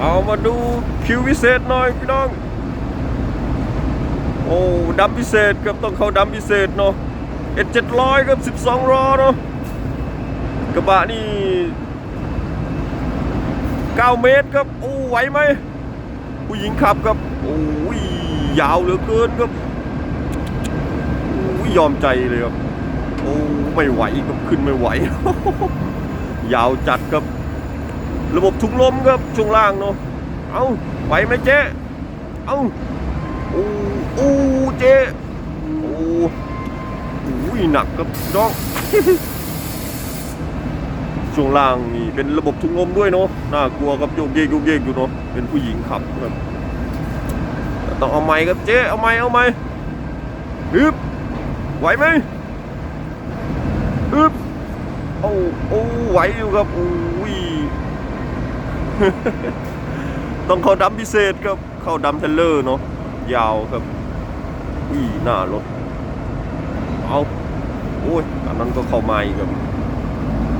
เอามาดูคิวพิเศษหน่อยพี่น้อง โอ้ดำพิเศษครับต้องเข้าดำพิเศษเนาะเอ็ดเจ็ดร้อยกับสิบสองรอเนาะกระบะนี่เก้าเมตรครับโอ้ไหวไหมผู้หญิงขับครับโอ้ยยาวเหลือเกินครับโอ้ยยอมใจเลยครับโอ้ไม่ไหวครับขึ้นไม่ไหว ยาวจัดครับ ระบบถุงลมครับช่วงล่างเนาะเอาไหวไหมเจ๊เอาโอ้โอ้เจ๊โอ้โอ้ยหนักครับน้องช่วงล่างนี่เป็นระบบถุงลมด้วยเนาะน่ากลัวครับโยกเยกโยกเยกอยู่เนาะเป็นผู้หญิงขับครับต้องเอาไม้ครับเจ๊เอาไม้เอาไม้ฮึบไหวไหมฮึบโอ้โอ้ไหวอยู่ครับโอ้ย ต้องเข้าดำพิเศษครับ เข้าดำเทเลอร์เนาะ ยาวครับอีหน้ารถ เอาโอ้ยอันนั้นก็เข้าไม้ครับ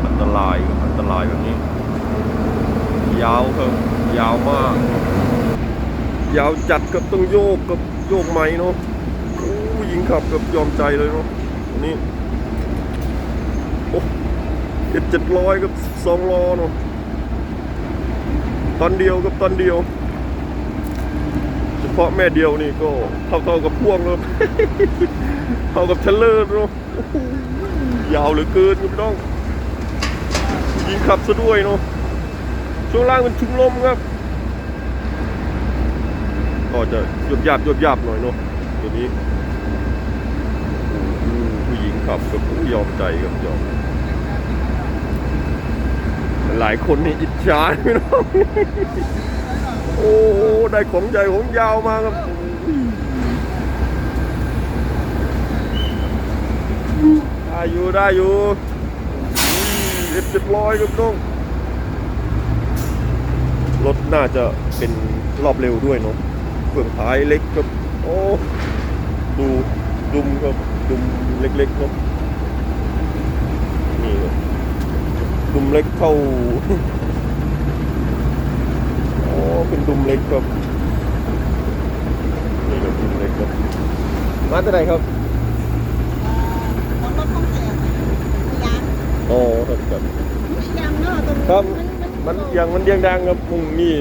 อันตรายอันตรายแบบนี้ ยาวครับ ยาวมาก ยาวจัดครับต้องโยกกับโยกไม้เนาะโอ้ยิงขับกับยอมใจเลยเนาะนนี้โอ้เจ็ดเจ็ดร้อยกับสองล้อเนาะ ตอนเดียวกับตอนเดียว เฉพาะแม่เดียวนี่ก็เท่าเท่าๆกับพ่วงเลยเท่ากับเทรลเลอร์เนาะยาวเหลือเกินครับพี่น้องยิงขับซะด้วยเนาะช่วงล่างเป็นชุงลมครับ ก็จะหยบหยาบหยบหยาบหน่อยเนาะตัวนี้ผู้หญิงขับกับผู้ยอมใจครับยอม หลายคนนี่อิจฉาพี่น้องโอ้ได้ของใหญ่ของยาวมาครับได้อยู่ได้อยู่เอ็ดเจ็ดร้อยครับน้องรถน่าจะเป็นรอบเร็วด้วยเนาะเฟื่องท้ายเล็กครับโอ้ดูดุมครับดุมเล็กๆเนาะนี่ครับ ดุมเล็กเท่าอ๋อเป็นดุมเล็กครับนี่ครับดุมเล็กครับมาจากไหนครับของรถต้องเสียยางอ๋อครับครับไม่ยางเนาะตรงครับมัมันยังมันยังดังครับมุงนี่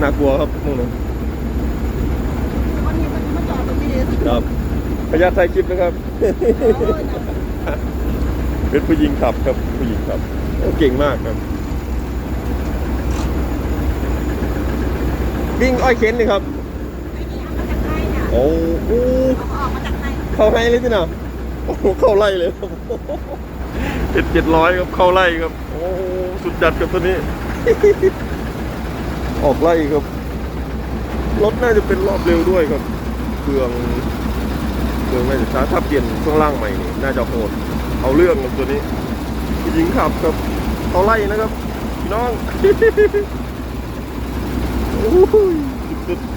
น่ากลัวครับมุงนะวันนี้มันมาจอดตรงนี้เลยครับพยาไทยคลิปนะครับ เป็นผู้หญิงขับครับผู้หญิงขับโอ้ เก่งมากครับ วิ่งอ้อยเข็นเลยครับไอ้นี่เอามาจากไทยเนี่ยโอ้โหเอาออกมาจากไทยเข้าให้เลยสินะโอ้โหเข้าไล่เลยครับเจ็ดเจ็ดร้อยครับเข้าไล่ครับ โอ้โหสุดจัดครับตัวนี้ ออกไล่ครับรถน่าจะเป็นรอบเร็วด้วยครับเครื่องเครื่องน่าจะช้าถ้าเปลี่ยนช่วงล่างใหม่นี่น่าจะโหดเอาเรื่องครับตัวนี้ผู้ หญิงขับครับเขาไล่นะครับพี่น้องโอ้ยสุดๆ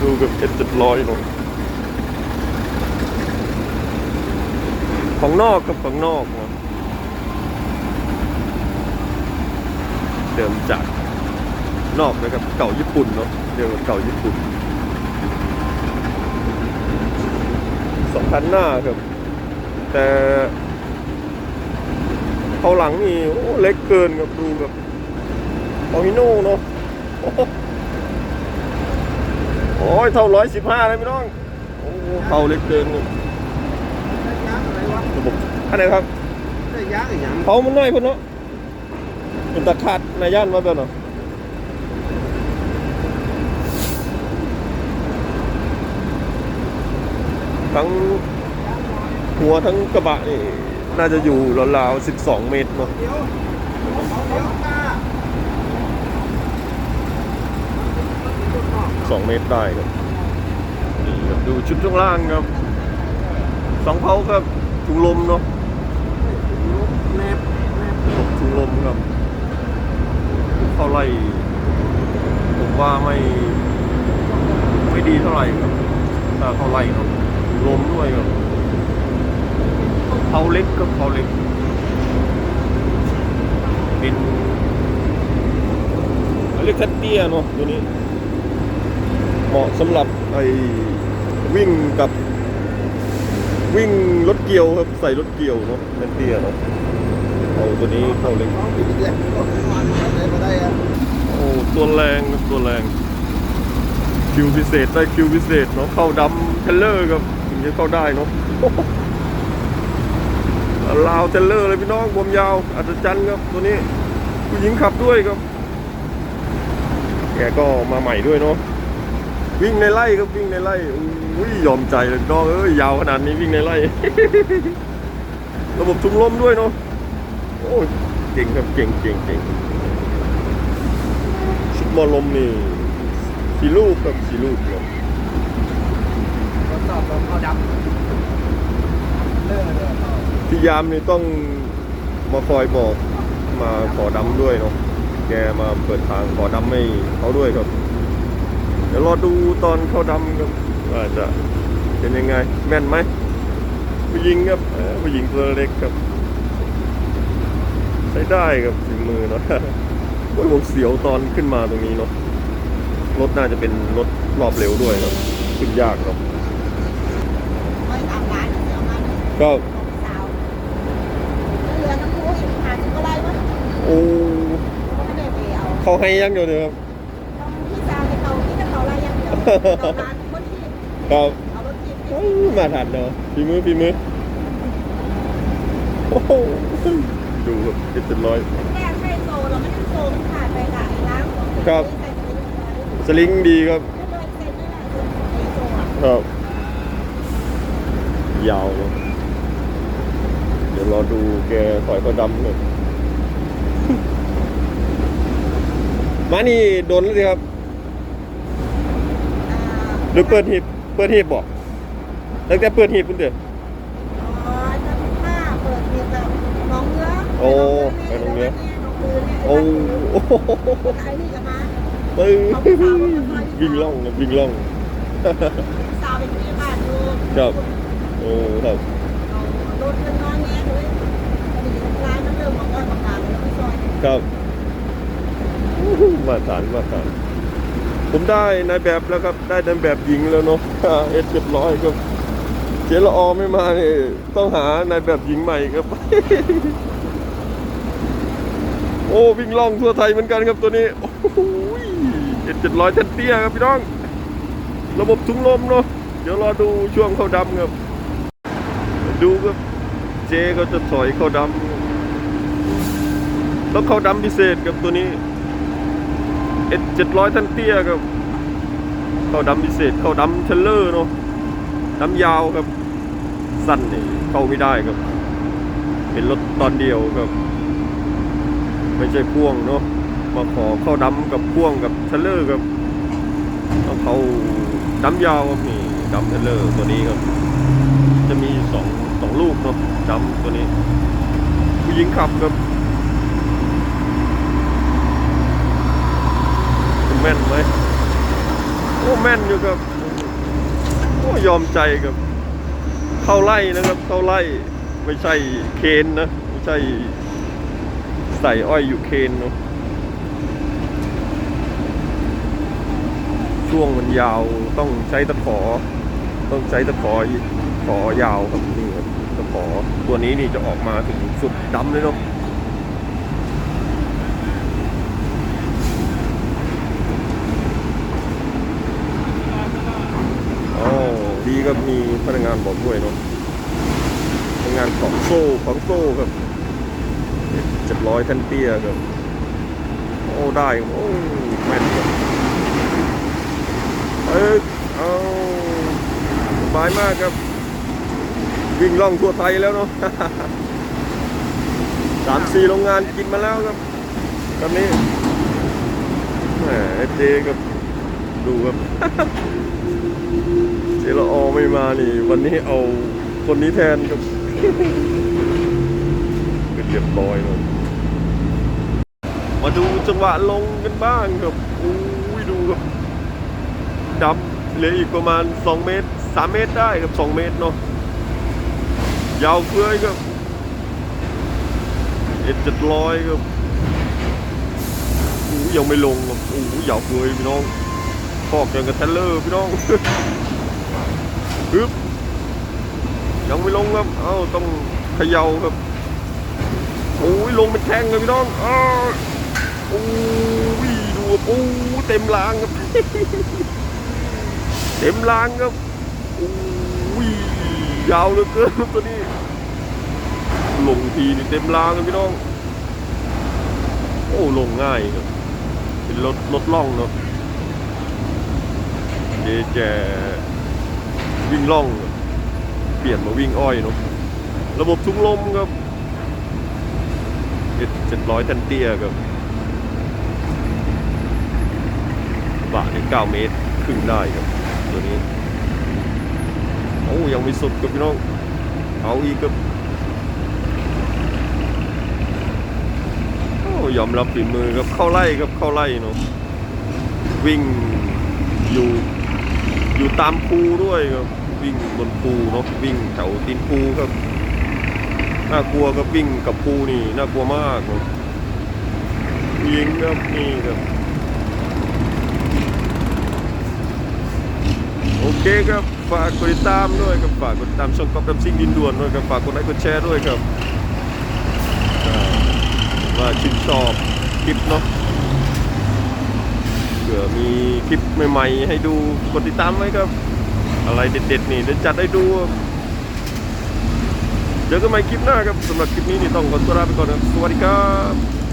ดูกับเอ็ดเจ็ดร้อยเนาะของนอกกับของนอกเนาะเดิมจากนอกนะครับเก่าญี่ปุ่นเนาะเรียกว่าเก่าญี่ปุ่นสองคันหน้าครับ แต่ เขาหลังนี่โอ้เล็กเกินครับดูแบบออฮิโน่เนาะโอ้โหโอ้ยเท่าร้อยสิบห้าเลยพี่น้องโอ้โหเท่าเล็กเกินครับระบบอันไหนครับได้ยากอีกอย่างเขามันน้อยคนเนาะเป็นตะขาดในย่านมาแบบเนาะทั้งหัวทั้งกระบะนี่ น่าจะอยู่ราวๆ12 เมตรเนาะเดี๋ยวเอาเมตรได้ครับนี่ครับดูชุดข้างล่างครับสองเผาครับถุงลมเนาะแนบแนบถุงลมครับเข้าไล่ผมว่าไม่ไม่ดีเท่าไหร่ครับถ้าเข้าไล่เนาะถุงลมด้วยครับ เขาเล็กก็เขาเล็กเป็นเรียกแคทเตี้ยเนาะตัวนี้ เหมาะสำหรับไอ้วิ่งกับ วิ่งรถเกี่ยวครับใส่รถเกี่ยวเนาะแคทเตี้ยเนาะเอาตัวนี้เข้าเล็กโอ้ตัวแรงตัวแรงคิวพิเศษได้คิวพิเศษเนาะเข้าดำเทรลเลอร์ครับถึงจะเข้าได้เนาะ ลาวเทเลอร์เลยพี่น้องบวมยาวอัศจรรย์ครับตัวนี้ผู้หญิงขับด้วยครับ แกก็มาใหม่ด้วยเนาะวิ่งในไร่ครับวิ่งในไร่อุ้ยยอมใจเลยน้องเอ้ยยาวขนาดนี้วิ่งในไร่ระบบถุงลมด้วยเนาะโอ้ยเก่งครับเก่งเก่งเก่งชุดหมอลมนี่สีลูกครับสีลูกครับทดสอบลมเขาดำเลิกเลย พี่ยามนี่ต้องมาคอยบอกมาขอดำด้วยเนาะแกมาเปิดทางขอดำให้เขาด้วยครับ เดี๋ยวรอดูตอนเขาดำครับว่าจะเป็นยังไง แม่นไหมผู้หญิงครับเอ้อผู้หญิงตัวเล็กครับ ใช้ได้ครับฝีมือเนาะโอ้ยผมเสียวตอนขึ้นมาตรงนี้เนาะรถน่าจะเป็นรถรอบเร็วด้วยครับขึ้นยากเนาะไว้ตามร้านเดี๋ยวมาเนี่ยก็ สาวเรือน้ำพุอีกหาถึงก็ไล่วะ โอ้ก็ไม่ได้ไปเอาเขาให้อยังเดียวเลยครับต้องที่สาวในเขาที่จะเขาไล่อย่างเดียวเราร้านคนที่ครับเอารถจีบเอ้ยมาทันเนาะฝีมือฝีมือโอ้โหดูครับเจ็ดเจ็ดร้อยแก้ไขโซเราไม่ได้โซมันขาดไปหลายล้างของครับใส่ไปเรียบร้อยสลิงดีครับไม่เลยเซ็นไม่ได้เลยไอ้โซอะครับยาวเลยเดี๋ยวรอดูแกถอยเขาดำเลย มานี่โดนแล้วสิครับอ่าหรือเปิดหีบเปิดหีบบอกตั้งแต่เปิดหีบพุ่นเด้ออ๋อถ้าถ้าเปิดเนี่ยแบบน้องเนื้อโอ้ไปน้องเนื้อน้องปืนเนี่ยโอ้โหไอ้นี่ก็มาปึ้งวิ่งล่องนะวิ่งล่องสาวเป็นพยาบาลอยู่ครับโอ้ครับเอารถเงินน้อยแง่เลยพอดีร้านมันเริ่มบอกว่าประกาศแล้วไม่ซอยครับ มาตานมาตานผมได้นายแบบแล้วครับ ได้นายแบบหญิงแล้วเนาะเอสเรียบร้อยครับ เจละออไม่มาเนี่ยต้องหานายแบบหญิงใหม่ครับ โอ้วิ่งล่องทั่วไทยเหมือนกันครับตัวนี้โอ้โหเจ็ดเจ็ดร้อยเตี้ยครับพี่น้อง ระบบถุงลมเนาะเดี๋ยวรอดูช่วงเข้าดำครับ ดูครับเจก็จะถอยเข้าดำแล้วเขาดำพิเศษกับตัวนี้ เอ็ดเจ็ดร้อยทันเตี้ยครับเขาดำพิเศษเขาดำเทรลเลอร์เนาะดำยาวครับ สั้นนี่เข้าไม่ได้ครับ เป็นรถตอนเดียวครับ ไม่ใช่พ่วงเนาะมาขอเข้าดำกับพ่วงกับเทรลเลอร์ครับต้องเขาดำยาวครับนี่ดำเทรลเลอร์ตัวนี้ครับ จะมีสองสองลูกเนาะดำตัวนี้ผู้หญิงขับครับ แม่นไหมโอ้แม่นอยู่ครับโอ้ยอมใจครับเข้าไล่นะครับเข้าไล่ไม่ใช่เคนนะไม่ใช่ใส่อ้อยอยู่เคนเนาะช่วงมันยาวต้องใช้ตะขอ ต้องใช้ตะขอขอยาวครับนี่ครับตะขอตัวนี้นี่จะออกมาถึงสุดดำเลยเนาะ อ๋อ ดีครับมีพนักงานบอกด้วยเนาะพนักงานของโซ่ของโซ่ครับเจ็ดร้อยทันเตี้ยครับโอ้ได้โอ้แม่นครับเออเอาสบายมากครับ วิ่งล่องทั่วไทยแล้วเนาะสามสี่โรงงานกินมาแล้วครับตอนนี้แหมเจครับดูครับ เจลออไม่มานี่ วันนี้เอาคนนี้แทนครับเป็นเรียบร้อยเลยมาดูจังหวะลงกันบ้างครับอู้ยดูครับดับเหลืออีกประมาณ 2 เมตร 3 เมตรได้ครับ 2 เมตรเนาะยาวเฟื้อยครับเอ็ดเจ็ดร้อยครับอู้ยังไม่ลงครับอู้ยาวเกยพี่น้องพอกอย่างกับเทเลอร์พี่น้อง ฮึบยังไม่ลงครับ เอ้าต้องเขย่าครับ โอ้ยลงเป็นแท่งเลยพี่น้องอ้าโอ้ยดูครับโอ้เต็มรางครับ เต็มรางครับ โอ้ยยาวเหลือเกินตัวนี้ ลงทีนี่เต็มรางครับพี่น้อง โอ้ลงง่ายครับ เป็นรถรถล่องเนาะเดแจ วิ่งล่อง เปลี่ยนมาวิ่งอ้อยเนาะระบบทุงลมครับเจ็ดร้อยตันเตียครับบะนี่เก้าเมตรครึ่งได้ครับ ตัวนี้โอ้ยังไม่สุดครับพี่น้องเอาอีกครับโอ้ยอมรับฝีมือครับเข้าไล่ครับเข้าไล่เนาะวิ่งอยู่ อยู่ตามภูด้วยครับวิ่งบนภูเนาะวิ่งแถวตีนภูครับน่ากลัวครับวิ่งกับภูนี่น่ากลัวมากครับยิงครับนี่ครับโอเคครับฝากกดติดตามด้วยครับฝากกดติดตามช่องก๊อฟดัมซิ่งดินด่วนด้วยครับฝากกดไลค์กดแชร์ด้วยครับว่าชื่นชอบคลิปเนาะ ผื่อมีคลิปใหม่ๆ ให้ดูกดติดตามไว้ครับ อะไรเด็ดๆ นี่เดี๋ยวจัดให้ดูเจอกันใหม่คลิปหน้าครับสำหรับคลิปนี้นี่ต้องขอตัวลาไปก่อนครับสวัสดีครับ